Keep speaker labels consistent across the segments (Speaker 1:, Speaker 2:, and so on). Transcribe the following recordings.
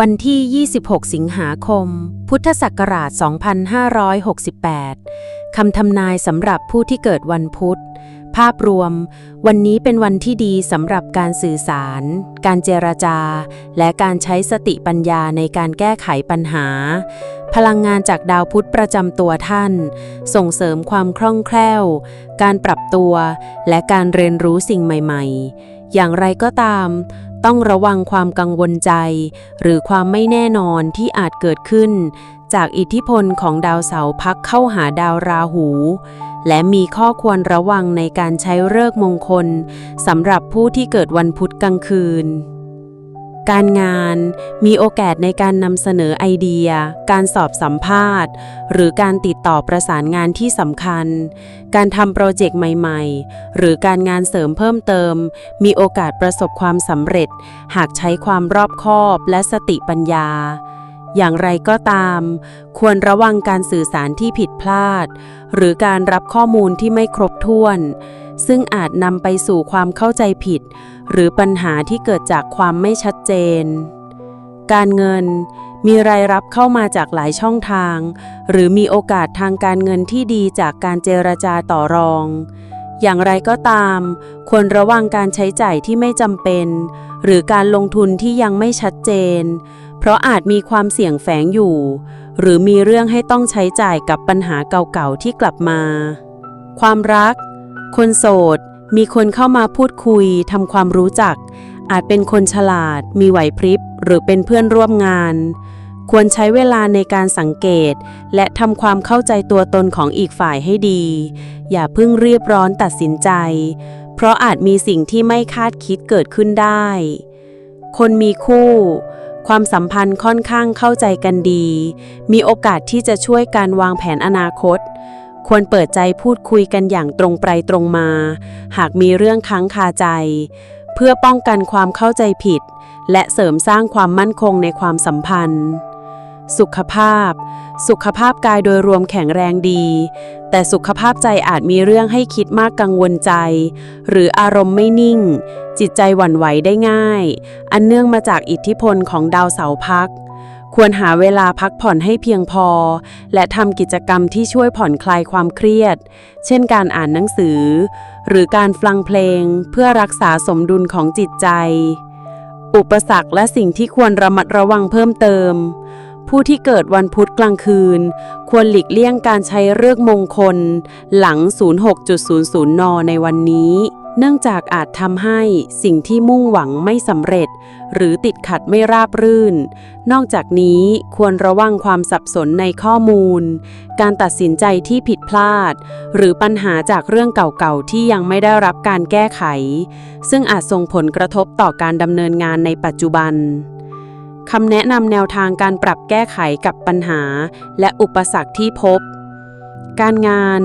Speaker 1: วันที่ 26 สิงหาคม พุทธศักราช 2568 คำทำนายสำหรับผู้ที่เกิดวันพุธ ภาพรวม วันนี้เป็นวันที่ดีสำหรับการสื่อสาร การเจรจา และการใช้สติปัญญาในการแก้ไขปัญหา พลังงานจากดาวพุธประจำตัวท่าน ส่งเสริมความคล่องแคล่ว การปรับตัว และการเรียนรู้สิ่งใหม่ ๆ อย่างไรก็ตาม ต้องระวังความกังวลใจ หรือความไม่แน่นอนที่อาจเกิดขึ้น จากอิทธิพลของดาวเสาร์พักเข้าหาดาวราหู และมีข้อควรระวังในการใช้เลิกมงคลสำหรับผู้ที่เกิดวันพุธกลางคืน การงานมีโอกาสในการนำเสนอไอเดีย การสอบสัมภาษณ์ หรือการติดต่อประสานงานที่สำคัญ การทำโปรเจกต์ใหม่ๆ หรือการงานเสริมเพิ่มเติม มีโอกาสประสบความสำเร็จ หากใช้ความรอบคอบและสติปัญญา อย่างไรก็ตาม ควรระวังการสื่อสารที่ผิดพลาด หรือการรับข้อมูลที่ไม่ครบถ้วน ซึ่งอาจนำไปสู่ความเข้าใจผิด หรือปัญหาที่เกิดจากความไม่ชัดเจน การเงินมีรายรับเข้ามาจากหลายช่องทาง หรือมีโอกาสทางการเงินที่ดีจากการเจรจาต่อรอง อย่างไรก็ตาม ควรระวังการใช้จ่ายที่ไม่จำเป็น หรือการลงทุนที่ยังไม่ชัดเจน เพราะอาจมีความเสี่ยงแฝงอยู่ หรือมีเรื่องให้ต้องใช้จ่ายกับปัญหาเก่าๆที่กลับมา ความรัก คนโสด มีคนเข้ามาพูดคุยทำความรู้จัก อาจเป็นคนฉลาด มีไหวพริบ หรือเป็นเพื่อนร่วมงาน ควรใช้เวลาในการสังเกต และทำความเข้าใจตัวตนของอีกฝ่ายให้ดี อย่าเพิ่งเรียบร้อนตัดสินใจ เพราะอาจมีสิ่งที่ไม่คาดคิดเกิดขึ้นได้ คนมีคู่ความสัมพันธ์ค่อนข้างเข้าใจกันดี มีโอกาสที่จะช่วยการวางแผนอนาคต ควรเปิดใจพูดคุยกันอย่างตรงไปตรงมา หากมีเรื่องค้างคาใจ เพื่อป้องกันความเข้าใจผิด และเสริมสร้างความมั่นคงในความสัมพันธ์ สุขภาพ สุขภาพกายโดยรวมแข็งแรงดี แต่สุขภาพใจอาจมีเรื่องให้คิดมากกังวลใจ หรืออารมณ์ไม่นิ่ง จิตใจหวั่นไหวได้ง่าย อันเนื่องมาจากอิทธิพลของดาวเสาร์พัก ควรหาเวลาพักผ่อนให้เพียงพอ และทำกิจกรรมที่ช่วยผ่อนคลายความเครียด เช่นการอ่านหนังสือ หรือการฟังเพลงเพื่อรักษาสมดุลของจิตใจ อุปสรรคและสิ่งที่ควรระมัดระวังเพิ่มเติม ผู้ที่เกิดวันพุธกลางคืน ควรหลีกเลี่ยงการใช้เลือกมงคล หลัง 06.00 น ในวันนี้ เนื่องจากอาจทำให้สิ่งที่มุ่งหวังไม่สำเร็จ หรือติดขัดไม่ราบรื่น นอกจากนี้ควรระวังความสับสนในข้อมูล การตัดสินใจที่ผิดพลาด หรือปัญหาจากเรื่องเก่าๆ ที่ยังไม่ได้รับการแก้ไข ซึ่งอาจส่งผลกระทบต่อการดำเนินงานในปัจจุบันคำแนะนำแนวทางการปรับแก้ไขกับปัญหา และอุปสรรคที่พบ การงาน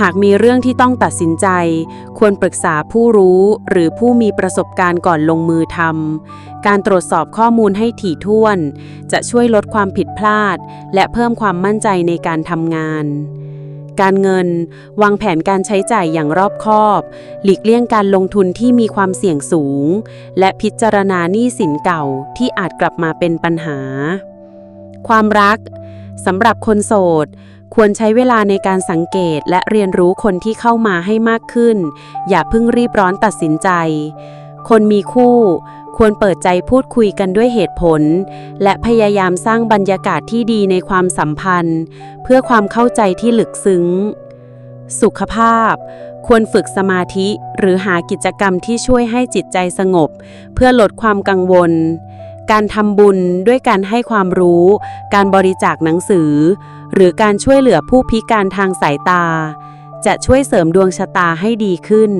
Speaker 1: หากมีเรื่องที่ต้องตัดสินใจ ควรปรึกษาผู้รู้หรือผู้มีประสบการณ์ก่อนลงมือทำการตรวจสอบข้อมูลให้ถี่ถ้วน จะช่วยลดความผิดพลาด และเพิ่มความมั่นใจในการทำงานการเงิน วางแผนการใช้จ่ายอย่างรอบคอบ หลีกเลี่ยงการลงทุนที่มีความเสี่ยงสูง และพิจารณาหนี้สินเก่าที่อาจกลับมาเป็นปัญหา ความรักสำหรับคนโสด ควรใช้เวลาในการสังเกตและเรียนรู้คนที่เข้ามาให้มากขึ้น อย่าเพิ่งรีบร้อนตัดสินใจ คนมีคู่ ควรเปิดใจพูดคุยกันด้วยเหตุผล และพยายามสร้างบรรยากาศที่ดีในความสัมพันธ์ เพื่อความเข้าใจที่ลึกซึ้ง สุขภาพ ควรฝึกสมาธิหรือหากิจกรรมที่ช่วยให้จิตใจสงบ เพื่อลดความกังวลการทำบุญด้วยการให้ความรู้ การบริจาคหนังสือ หรือการช่วยเหลือผู้พิการทางสายตา จะช่วยเสริมดวงชะตาให้ดีขึ้น